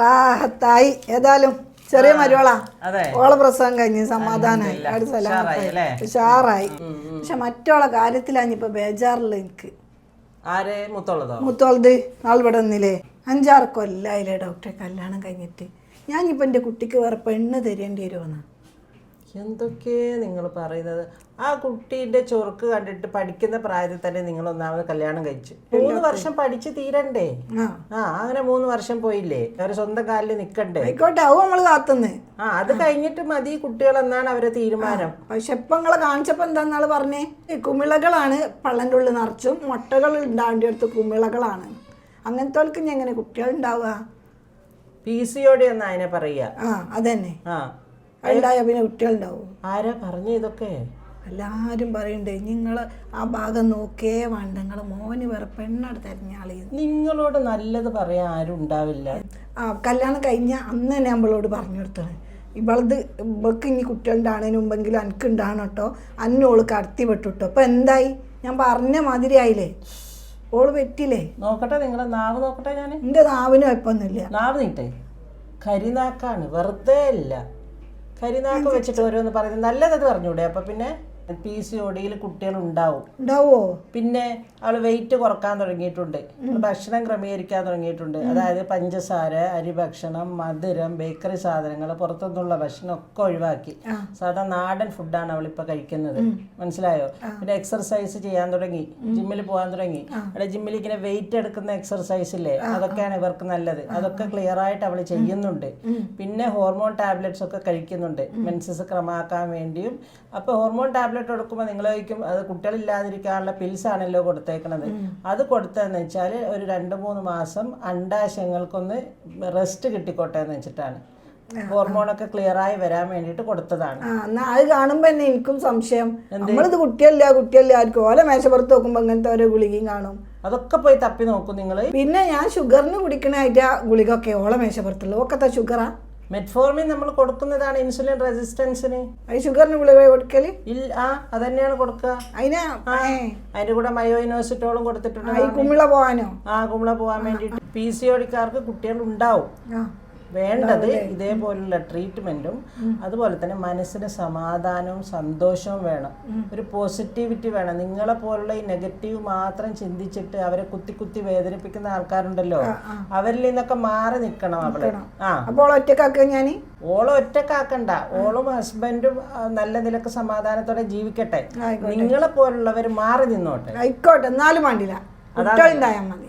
റാഹത്തായി. ഏതായാലും ചെറിയ മരുവളാ. ഓള പ്രസവം കഴിഞ്ഞ് സമാധാനായി. ഉഷാറായി പക്ഷെ മറ്റോളെ കാര്യത്തിലാണ് ഇപ്പൊ ബേജാറില്ല എനിക്ക്. മുത്തോളത്? നാളിവിടെ നിന്നില്ലേ അഞ്ചാറ് കൊല്ലായില്ലേ ഡോക്ടറെ കല്യാണം കഴിഞ്ഞിട്ട്. ഞാനിപ്പോൾ എന്റെ കുട്ടിക്ക് വേറെ പെണ്ണ് തരേണ്ടി വരുമെന്ന് എന്തൊക്കെ നിങ്ങൾ പറയുന്നത്? ആ കുട്ടീന്റെ ചൊറുക്ക് കണ്ടിട്ട് പഠിക്കുന്ന പ്രായത്തിൽ തന്നെ നിങ്ങൾ ഒന്നാമത് കല്യാണം കഴിച്ചു. മൂന്ന് വർഷം പഠിച്ച് തീരണ്ടേ? ആ. അങ്ങനെ മൂന്ന് വർഷം പോയില്ലേ? അവർ സ്വന്തം കാലിൽ നിൽക്കണ്ടേ ആയിക്കോട്ടെ ആവും നമ്മൾ കാത്തുന്നേ. ആ അത് കഴിഞ്ഞിട്ട് മതി കുട്ടികൾ എന്നാണ് അവരെ തീരുമാനം. പക്ഷെ ഇപ്പം നിങ്ങളെ കാണിച്ചപ്പോൾ എന്താന്നാൾ പറഞ്ഞേ? കുമിളകളാണ് പള്ളന്റെ ഉള്ളിൽ നിറച്ചും മുട്ടകൾ ഉണ്ടാവേണ്ടി അടുത്ത് കുമിളകളാണ്. അങ്ങനത്തെ എങ്ങനെ കുട്ടികൾ ഉണ്ടാവുക? പി സി ഒ ഡി എന്നാ അതിനെ പറയുക. ആ അതന്നെ. ആ. ഉണ്ടായ പിന്നെ കുട്ടികളുണ്ടാവും. ആരാ പറഞ്ഞു ഇതൊക്കെ? എല്ലാരും പറയണ്ടേ നിങ്ങൾ ആ ഭാഗം നോക്കേ വേണ്ട. നിങ്ങൾ മോന് വേറെ പെണ്ണാട് തെരഞ്ഞാളി നിങ്ങളോട് നല്ലത് പറയാൻ ആരും ഉണ്ടാവില്ല. ആ കല്യാണം കഴിഞ്ഞ അന്ന് തന്നെ നമ്മളോട് പറഞ്ഞു കൊടുത്തത് ഇവളത് ഇവൾക്ക് ഇനി കുട്ടികളുണ്ടാണതിന് മുമ്പെങ്കിലും എനിക്ക് ഉണ്ടാകണം കേട്ടോ അന്നോൾ കടത്തി വിട്ടുട്ടോ അപ്പം എന്തായി? ഞാൻ പറഞ്ഞ മാതിരി ആയില്ലേ? ഓൾ പറ്റില്ലേ നോക്കട്ടെ നിങ്ങളെ നാവ് നോക്കട്ടെ ഞാൻ എന്റെ നാവിന് കുഴപ്പമൊന്നുമില്ല. നാവ് നീട്ടെ. കരിനാക്കാണ്. വെറുതെ ഇല്ല കരിനാക്ക് വെച്ചിട്ട് ഓരോന്ന് പറയുന്നത്. നല്ലത് പറഞ്ഞൂടെ അപ്പൊ പിന്നെ പി സി ഒടിയിൽ കുട്ടികൾ ഉണ്ടാവും ഉണ്ടാവോ? പിന്നെ അവൾ വെയിറ്റ് കുറയ്ക്കാൻ തുടങ്ങിയിട്ടുണ്ട്. ഭക്ഷണം ക്രമീകരിക്കാൻ തുടങ്ങിയിട്ടുണ്ട്. അതായത് പഞ്ചസാര അരി ഭക്ഷണം മധുരം ബേക്കറി സാധനങ്ങൾ പുറത്തുനിന്നുള്ള ഭക്ഷണം ഒക്കെ ഒഴിവാക്കി. സാധാ നാടൻ ഫുഡാണ് അവളിപ്പോ കഴിക്കുന്നത്. മനസ്സിലായോ? പിന്നെ എക്സർസൈസ് ചെയ്യാൻ തുടങ്ങി. ജിമ്മിൽ പോകാൻ തുടങ്ങി. അവിടെ ജിമ്മിൽ ഇങ്ങനെ വെയിറ്റ് എടുക്കുന്ന എക്സർസൈസ് ഇല്ലേ? അതൊക്കെയാണ് ഇവർക്ക് നല്ലത്. അതൊക്കെ ക്ലിയർ ആയിട്ട് അവൾ ചെയ്യുന്നുണ്ട്. പിന്നെ ഹോർമോൺ ടാബ്ലറ്റ്സ് ഒക്കെ കഴിക്കുന്നുണ്ട്. മെൻസസ് ക്രമാക്കാൻ വേണ്ടിയും. അപ്പൊ ഹോർമോൺ ടാബ്ലറ്റ് കൊടുക്കുമ്പോൾ നിങ്ങൾ ചോദിക്കും അത് കുട്ടികളില്ലാതിരിക്കാനുള്ള പിൽസ് ആണല്ലോ കൊടുത്തേക്കണത്. അത് കൊടുത്തതെന്ന് വെച്ചാൽ ഒരു രണ്ട് മൂന്ന് മാസം അണ്ടാശയങ്ങൾക്കൊന്ന് റെസ്റ്റ് കിട്ടിക്കോട്ടെ എന്ന് വെച്ചിട്ടാണ് ഹോർമോണൊക്കെ ക്ലിയർ ആയി വരാൻ വേണ്ടിയിട്ട് കൊടുത്തതാണ്. അത് കാണുമ്പോൾ തന്നെ എനിക്കും സംശയം. നമ്മളിത് കുട്ടിയല്ല കുട്ടിയല്ല ആയിരിക്കും ഓല മേശപ്പുറത്ത് നോക്കുമ്പോൾ അങ്ങനത്തെ ഓരോ ഗുളികയും കാണും. അതൊക്കെ പോയി തപ്പി നോക്കും നിങ്ങൾ പിന്നെ ഞാൻ ഷുഗറിന് കുടിക്കണായിട്ട് ഗുളിക ഗുളികൊക്കെ ഓള മേശപ്പുറത്തുള്ളൂ ഒക്കെ ഷുഗറാ മെറ്റ്ഫോർമിൻ നമ്മൾ കൊടുക്കുന്നതാണ് ഇൻസുലിൻ റെസിസ്റ്റൻസിന് അത് ഷുഗറിന് ഗുളിക കൊടുക്കൽ? ഇല്ല ആ അതന്നെയാണ് കൊടുക്കുക. അതിനാ അതിന്റെ കൂടെ മയോയിനോസിറ്റോളും കൊടുത്തിട്ടുണ്ട് കുമിള പോവാനോ? ആ കുമിള പോകാൻ വേണ്ടിയിട്ട്. പി സി ഒടിക്കാർക്ക് കുട്ടികൾ ഉണ്ടാവും വേണ്ടത് ഇതേപോലുള്ള ട്രീറ്റ്മെന്റും അതുപോലെ തന്നെ മനസ്സിന് സമാധാനവും സന്തോഷവും വേണം. ഒരു പോസിറ്റിവിറ്റി വേണം. നിങ്ങളെ പോലുള്ള ഈ നെഗറ്റീവ് മാത്രം ചിന്തിച്ചിട്ട് അവരെ കുത്തി കുത്തി വേദനിപ്പിക്കുന്ന ആൾക്കാരുണ്ടല്ലോ അവരിൽ നിന്നൊക്കെ മാറി നിൽക്കണം അവൾ. ആ. അപ്പോൾ ഒറ്റക്കാക്ക ഞാൻ ഓളം ഒറ്റക്കാക്കണ്ട. ഓളും ഹസ്ബൻഡും നല്ല നിലയ്ക്ക് സമാധാനത്തോടെ ജീവിക്കട്ടെ. നിങ്ങളെ പോലുള്ളവർ മാറി നിന്നോട്ടെ. ആയിക്കോട്ടെ. എന്നാലും വേണ്ടില്ല. കുട്ടികളുണ്ടായാൽ മതി.